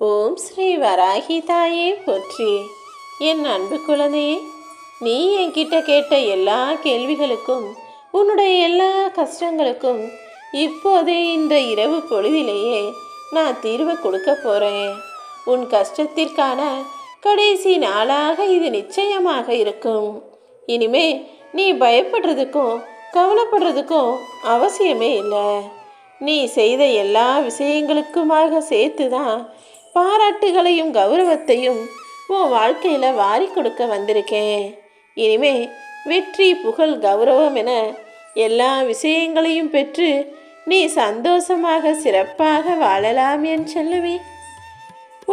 ஓம் ஸ்ரீ வராகி தாயே போற்றி. என் அன்பு குழந்தையே நீ என்கிட்ட கேட்ட எல்லா கேள்விகளுக்கும் உன்னுடைய எல்லா கஷ்டங்களுக்கும் இப்போதே இந்த இரவு பொழுதிலேயே நான் தீர்வு கொடுக்க போகிறேன் உன் கஷ்டத்திற்கான கடைசி நாளாக இது நிச்சயமாக இருக்கும். இனிமே நீ பயப்படுறதுக்கும் கவலைப்படுறதுக்கும் அவசியமே இல்லை. நீ செய்த எல்லா விஷயங்களுக்குமாக சேர்த்து தான் பாராட்டுகளையும் கௌரவத்தையும் உன் வாழ்க்கையில் வாரி கொடுக்க வந்திருக்கேன். இனிமே வெற்றி புகழ் கௌரவம் என எல்லா விஷயங்களையும் பெற்று நீ சந்தோஷமாக சிறப்பாக வாழலாம் என் சொல்லுவே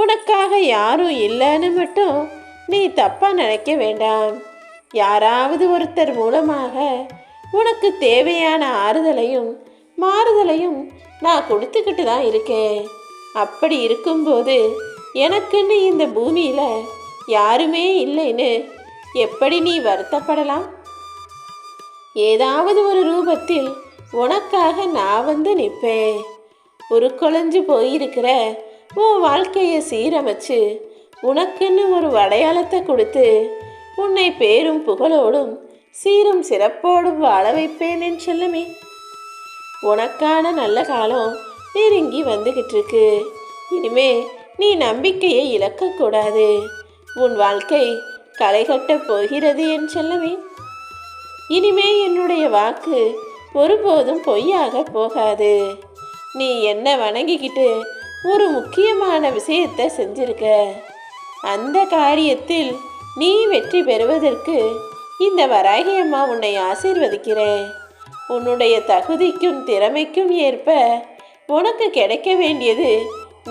உனக்காக யாரும் இல்லைன்னு மட்டும் நீ தப்பாக நினைக்க வேண்டாம். யாராவது ஒருத்தர் மூலமாக உனக்கு தேவையான ஆறுதலையும் மாறுதலையும் நான் கொடுத்துக்கிட்டு தான் இருக்கேன். அப்படி இருக்கும்போது எனக்குன்னு இந்த பூமியில் யாருமே இல்லைன்னு எப்படி நீ வருத்தப்படலாம்? ஏதாவது ஒரு ரூபத்தில் உனக்காக நான் வந்து நிற்பேன். ஒரு போயிருக்கிற உன் வாழ்க்கையை சீரமைச்சு உனக்குன்னு ஒரு அடையாளத்தை கொடுத்து உன்னை பேரும் புகழோடும் சீரும் சிறப்போடும் வாழ வைப்பேன் சொல்லுமே. உனக்கான நல்ல காலம் நெருங்கி வந்துகிட்டு இருக்கு இனிமே நீ நம்பிக்கையை இழக்கக்கூடாது. உன் வாழ்க்கை களைகட்டப் போகிறது என் சொல்லவே இனிமே என்னுடைய வாக்கு ஒருபோதும் பொய்யாக போகாது. நீ என்ன வணங்கிக்கிட்டு ஒரு முக்கியமான விஷயத்தை செஞ்சிருக்க? அந்த காரியத்தில் நீ வெற்றி பெறுவதற்கு இந்த வராகி அம்மா உன்னை ஆசீர்வதிக்கிறேன். உன்னுடைய தகுதிக்கும் திறமைக்கும் ஏற்ப உனக்கு கிடைக்க வேண்டியது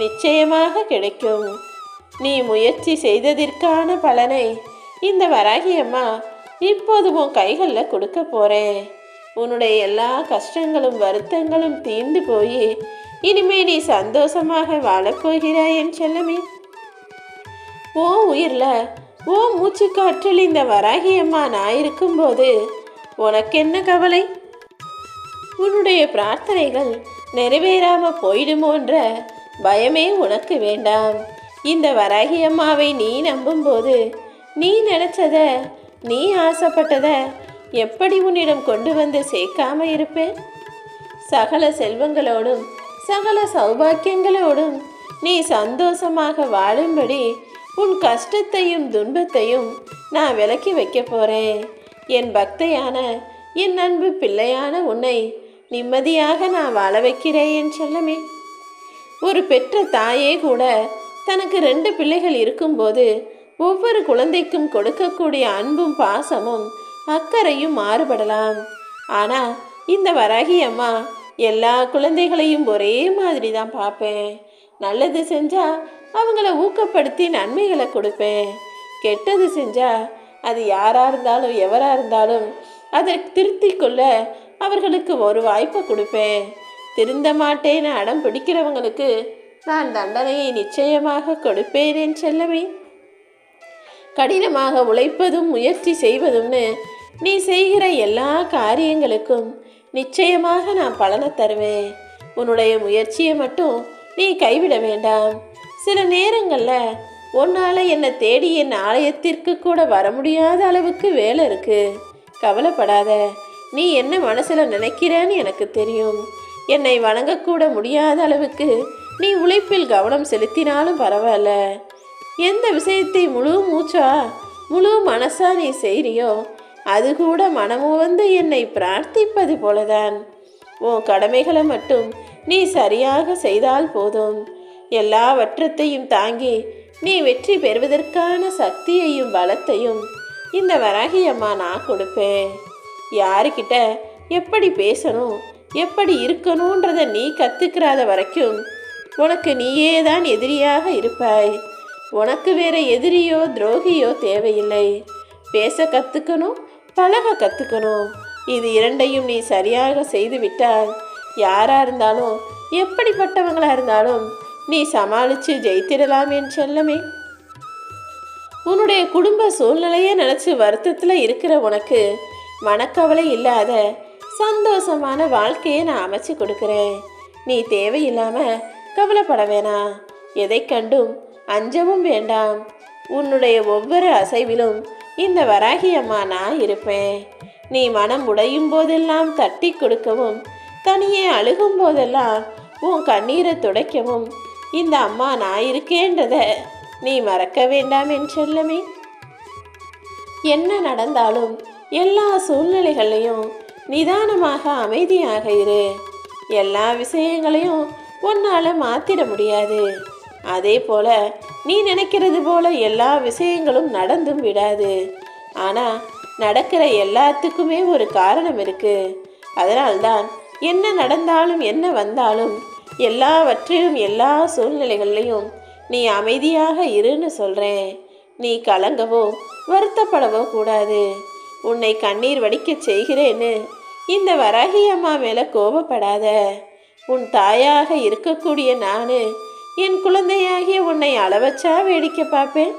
நிச்சயமாக கிடைக்கும். நீ முயற்சி செய்ததற்கான பலனை இந்த வராகி அம்மா இப்போது உன் கைகளில் கொடுக்க போறேன். உன்னுடைய எல்லா கஷ்டங்களும் வருத்தங்களும் தீர்ந்து போய் இனிமே நீ சந்தோஷமாக வாழப்போகிறாய் என் செல்லமே. ஓ உயிரில் ஓ மூச்சு காற்றில் இந்த வராகி அம்மா நான் இருக்கும்போது உனக்கு என்ன கவலை? உன்னுடைய பிரார்த்தனைகள் நிறைவேறாம போயிடுமோன்ற பயமே உனக்கு வேண்டாம். இந்த வராகி அம்மாவை நீ நம்பும்போது நீ நினைச்சத நீ ஆசைப்பட்டத எப்படி உன்னிடம் கொண்டு வந்து சேர்க்காம இருப்பேன்? சகல செல்வங்களோடும் சகல சௌபாக்கியங்களோடும் நீ சந்தோஷமாக வாழும்படி உன் கஷ்டத்தையும் துன்பத்தையும் நான் விலக்கி வைக்க போறேன். என் பக்தையான என் அன்பு பிள்ளையான உன்னை நிம்மதியாக நான் வாழ வைக்கிறேன் என் செல்லமே. ஒரு பெற்ற தாயே கூட தனக்கு ரெண்டு பிள்ளைகள் இருக்கும்போது ஒவ்வொரு குழந்தைக்கும் கொடுக்கக்கூடிய அன்பும் பாசமும் அக்கறையும் மாறுபடலாம். ஆனால் இந்த வராகி அம்மா எல்லா குழந்தைகளையும் ஒரே மாதிரி தான் பார்ப்பேன். நல்லது செஞ்சால் அவங்கள ஊக்கப்படுத்தி நன்மைகளை கொடுப்பேன். கெட்டது செஞ்சால் அது யாராக இருந்தாலும் எவராக இருந்தாலும் அதை திருத்திக் கொள்ள அவர்களுக்கு ஒரு வாய்ப்பை கொடுப்பேன். திருந்த மாட்டேன்னு அடம் பிடிக்கிறவங்களுக்கு நான் தண்டனையை நிச்சயமாக கொடுப்பேன் என் செல்லமே. கடினமாக உழைப்பதும் முயற்சி செய்வதும்னு நீ செய்கிற எல்லா காரியங்களுக்கும் நிச்சயமாக நான் பலனை தருவேன். உன்னுடைய முயற்சியை மட்டும் நீ கைவிட வேண்டாம். சில நேரங்களில் உன்னால் என்னை தேடி என் ஆலயத்திற்கு கூட வர முடியாத அளவுக்கு வேலை இருக்குது கவலைப்படாத. நீ என்ன மனசில் நினைக்கிறேன்னு எனக்கு தெரியும். என்னை வணங்கக்கூட முடியாத அளவுக்கு நீ உழைப்பில் கவனம் செலுத்தினாலும் பரவாயில்ல. எந்த விஷயத்தை முழு மூச்சா முழு மனசா நீ செய்கிறியோ அது கூட மனமு வந்து என்னை பிரார்த்திப்பது போலதான். உன் கடமைகளை மட்டும் நீ சரியாக செய்தால் போதும். எல்லாவற்றத்தையும் தாங்கி நீ வெற்றி பெறுவதற்கான சக்தியையும் பலத்தையும் இந்த வராகி அம்மா நான் கொடுப்பேன். யாருக்கிட்ட எப்படி பேசணும் எப்படி இருக்கணுன்றத நீ கற்றுக்கிறாத வரைக்கும் உனக்கு நீயே தான் எதிரியாக இருப்பாய். உனக்கு வேற எதிரியோ துரோகியோ தேவையில்லை. பேச கற்றுக்கணும் பழக கற்றுக்கணும் இது இரண்டையும் நீ சரியாக செய்து விட்டால் இருந்தாலும் எப்படிப்பட்டவங்களாக இருந்தாலும் நீ சமாளித்து ஜெயித்திடலாம் என் செல்லமே. உன்னுடைய குடும்ப சூழ்நிலையை நினச்சி வருத்தத்தில் இருக்கிற உனக்கு மனக்கவலை இல்லாத சந்தோஷமான வாழ்க்கையை நான் அமைச்சு கொடுக்குறேன். நீ தேவையில்லாம கவலைப்பட வேணாம் எதை கண்டும் அஞ்சவும் வேண்டாம். உன்னுடைய ஒவ்வொரு அசைவிலும் இந்த வராகி அம்மா நான் இருப்பேன். நீ மனம் உடையும் போதெல்லாம் தட்டி கொடுக்கவும் தனியே அழுகும் போதெல்லாம் உன் கண்ணீரை துடைக்கவும் இந்த அம்மா நான் இருக்கேன்றத நீ மறக்க வேண்டாம் என் செல்லமே. என்ன நடந்தாலும் எல்லா சூழ்நிலைகள்லையும் நிதானமாக அமைதியாக இரு. எல்லா விஷயங்களையும் உன்னால் மாற்றிட முடியாது. அதே போல நீ நினைக்கிறது போல எல்லா விஷயங்களும் நடந்தும் விடாது. ஆனால் நடக்கிற எல்லாத்துக்குமே ஒரு காரணம் இருக்கு. அதனால்தான் என்ன நடந்தாலும் என்ன வந்தாலும் எல்லாவற்றிலும் எல்லா சூழ்நிலைகள்லையும் நீ அமைதியாக இருன்னு சொல்கிறேன் நீ கலங்கவோ வருத்தப்படவோ கூடாது. உன்னை கண்ணீர் வடிக்கச் செய்கிறேன்னு. இந்த வராகி அம்மா மேலே கோபப்படாத. உன் தாயாக இருக்கக்கூடிய நானு என் குழந்தையாகிய உன்னை அளவச்சா வேடிக்கை பார்ப்பேன்?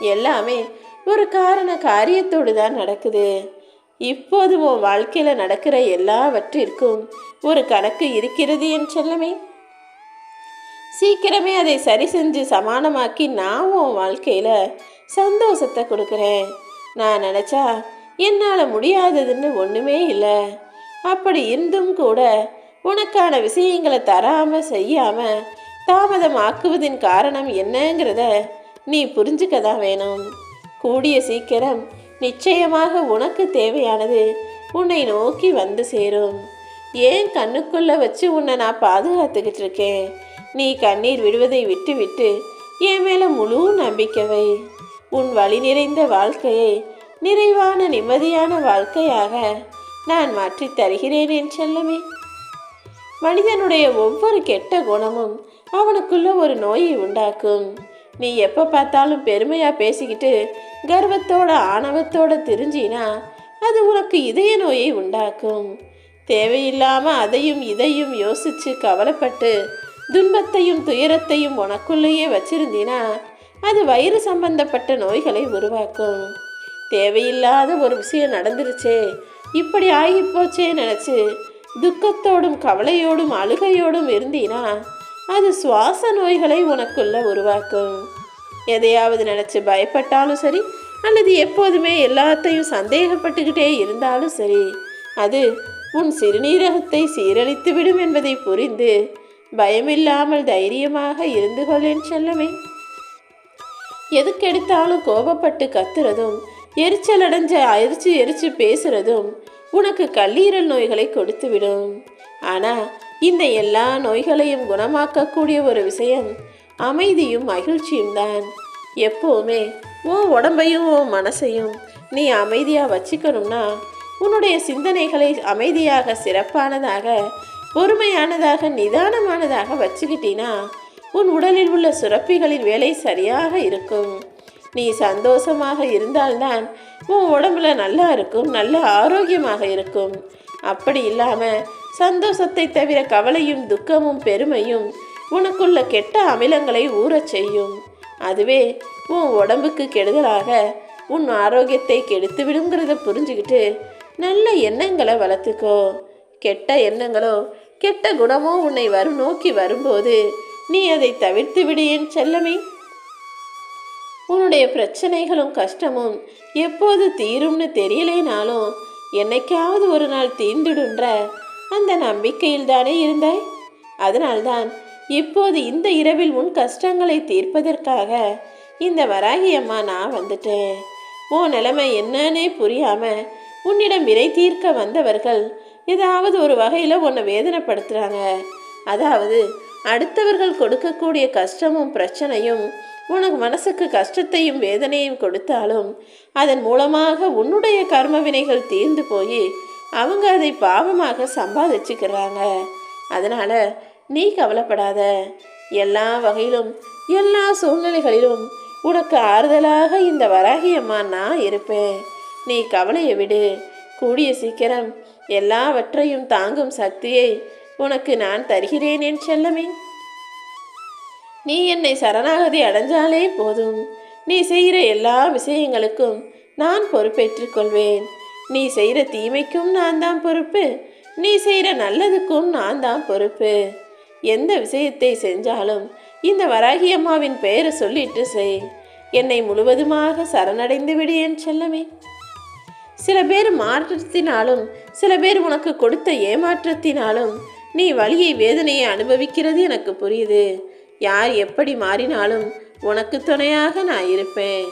எல்லாமே ஒரு காரண காரியத்தோடு தான் நடக்குது. இப்போது உன் வாழ்க்கையில் நடக்கிற எல்லாவற்றிற்கும் ஒரு கணக்கு இருக்கிறது என் செல்லமே. சீக்கிரமே அதை சரி செஞ்சு சமானமாக்கி நான் உன் வாழ்க்கையில் சந்தோஷத்தை கொடுக்குறேன். நான் நினச்சா என்னால் முடியாததுன்னு ஒன்றுமே இல்லை. அப்படி இருந்தும் கூட உனக்கான விஷயங்களை தராமல் செய்யாமல் தாமதமாக்குவதின் காரணம் என்னங்கிறத நீ புரிஞ்சுக்க தான் வேணும். கூடிய சீக்கிரம் நிச்சயமாக உனக்கு தேவையானது உன்னை நோக்கி வந்து சேரும். ஏன் கண்ணுக்குள்ளே வச்சு உன்னை நான் பாதுகாத்துக்கிட்டு இருக்கேன்? நீ கண்ணீர் விடுவதை விட்டு விட்டு என் மேலே முழு நம்பிக்கை வை. உன் வழி நிறைந்த வாழ்க்கையை நிறைவான நிம்மதியான வாழ்க்கையாக நான் மாற்றித் தருகிறேன் என் செல்லமே. மனிதனுடைய ஒவ்வொரு கெட்ட குணமும் அவனுக்குள்ள ஒரு நோயை உண்டாக்கும். நீ எப்போ பார்த்தாலும் பெருமையாக பேசிக்கிட்டு கர்வத்தோட ஆணவத்தோட திரிஞ்சினா அது உனக்கு இதய நோயை உண்டாக்கும். தேவையில்லாமல் அதையும் இதையும் யோசித்து கவலைப்பட்டு துன்பத்தையும் துயரத்தையும் உனக்குள்ளேயே வச்சிருந்தீனா அது வயிறு சம்பந்தப்பட்ட நோய்களை உருவாக்கும். தேவையில்லாத ஒரு விஷயம் நடந்துருச்சே. இப்படி ஆகிப்போச்சே நினச்சி துக்கத்தோடும் கவலையோடும் அழுகையோடும் இருந்தீனா அது சுவாச நோய்களை உனக்குள்ள உருவாக்கும். எதையாவது நினச்சி பயப்பட்டாலும் சரி அல்லது எப்போதுமே எல்லாத்தையும் சந்தேகப்பட்டுக்கிட்டே இருந்தாலும் சரி அது உன் சிறுநீரகத்தை சீரழித்து விடும் என்பதை புரிந்து பயமில்லாமல் தைரியமாக இருந்து கொள்ளேன் செல்லமே. எதுக்கெடுத்தாலும் கோபப்பட்டு கத்துறதும் எரிச்சல் அடைஞ்ச எரிச்சு எரிச்சு பேசுறதும் உனக்கு கல்லீரல் நோய்களை கொடுத்துவிடும். ஆனால் இந்த எல்லா நோய்களையும் குணமாக்கக்கூடிய ஒரு விஷயம் அமைதியும் மகிழ்ச்சியும் தான். எப்போவுமே உன் உடம்பையும் உன் மனசையும் நீ அமைதியாக வச்சுக்கணும்னா உன்னுடைய சிந்தனைகளை அமைதியாக சிறப்பானதாக பொறுமையானதாக நிதானமானதாக வச்சுக்கிட்டீன்னா உன் உடலில் உள்ள சுரப்பிகளின் வேலை சரியாக இருக்கும். நீ சந்தோஷமாக இருந்தால்தான் உன் உடம்புல நல்லா இருக்கும் நல்ல ஆரோக்கியமாக இருக்கும். அப்படி இல்லாமல் சந்தோஷத்தை தவிர கவலையும் துக்கமும் பெருமையும் உனக்குள்ள கெட்ட அமிலங்களை ஊறச் செய்யும். அதுவே உன் உடம்புக்கு கெடுதலாக உன் ஆரோக்கியத்தை கெடுத்து விடுங்கிறத புரிஞ்சுக்கிட்டு நல்ல எண்ணங்களை வளர்த்துக்கோ. கெட்ட எண்ணங்களோ கெட்ட குணமோ உன்னை வரும் நோக்கி வரும்போது நீ அதை தவிர்த்து விடு என் செல்லமே. உன்னுடைய பிரச்சனைகளும் கஷ்டமும் எப்போது தீரும்னு தெரியலேனாலும் என்னைக்காவது ஒரு நாள் தீர்ந்துடுன்ற அந்த நம்பிக்கையில் தானே இருந்தாய்? அதனால்தான் இப்போது இந்த இரவில் உன் கஷ்டங்களை தீர்ப்பதற்காக இந்த வராகி அம்மா நான் வந்துட்டேன். உன் நிலைமை என்னன்னே புரியாம உன்னிடம் விரை தீர்க்க வந்தவர்கள் ஏதாவது ஒரு வகையில் உன்னை வேதனைப்படுத்துகிறாங்க அதாவது அடுத்தவர்கள் கொடுக்கக்கூடிய கஷ்டமும் பிரச்சனையும் உனக்கு மனசுக்கு கஷ்டத்தையும் வேதனையும் கொடுத்தாலும் அதன் மூலமாக உன்னுடைய கர்ம வினைகள் தீர்ந்து போய் அவங்க அதை பாவமாக சம்பாதிச்சுக்கிறாங்க. அதனால நீ கவலைப்படாத. எல்லா வகையிலும் எல்லா சூழ்நிலைகளிலும் உனக்கு ஆறுதலாக இந்த வராகியம்மா நான் இருப்பேன். நீ கவலையை விடு. கூடிய சீக்கிரம் எல்லாவற்றையும் தாங்கும் சக்தியை உனக்கு நான் தருகிறேன் என் செல்லமே. நீ என்னை சரணாகதி அடைஞ்சாலே போதும். நீ செய்கிற எல்லா விஷயங்களுக்கும் நான் பொறுப்பேற்றுக் கொள்வேன். நீ செய்கிற தீமைக்கும் நான் தான் பொறுப்பு. நீ செய்கிற நல்லதுக்கும் நான் தான் பொறுப்பு. எந்த விஷயத்தை செஞ்சாலும் இந்த வராகி அம்மாவின் பெயரை சொல்லிட்டு செய். என்னை முழுவதுமாக சரணடைந்து விடு என் செல்லமே. சில பேர் மாற்றத்தினாலும் சில பேர் உனக்கு கொடுத்த ஏமாற்றத்தினாலும் நீ வலியை வேதனையை அனுபவிக்கிறது எனக்கு புரியுது. யார் எப்படி மாறினாலும் உனக்கு துணையாக நான் இருப்பேன்.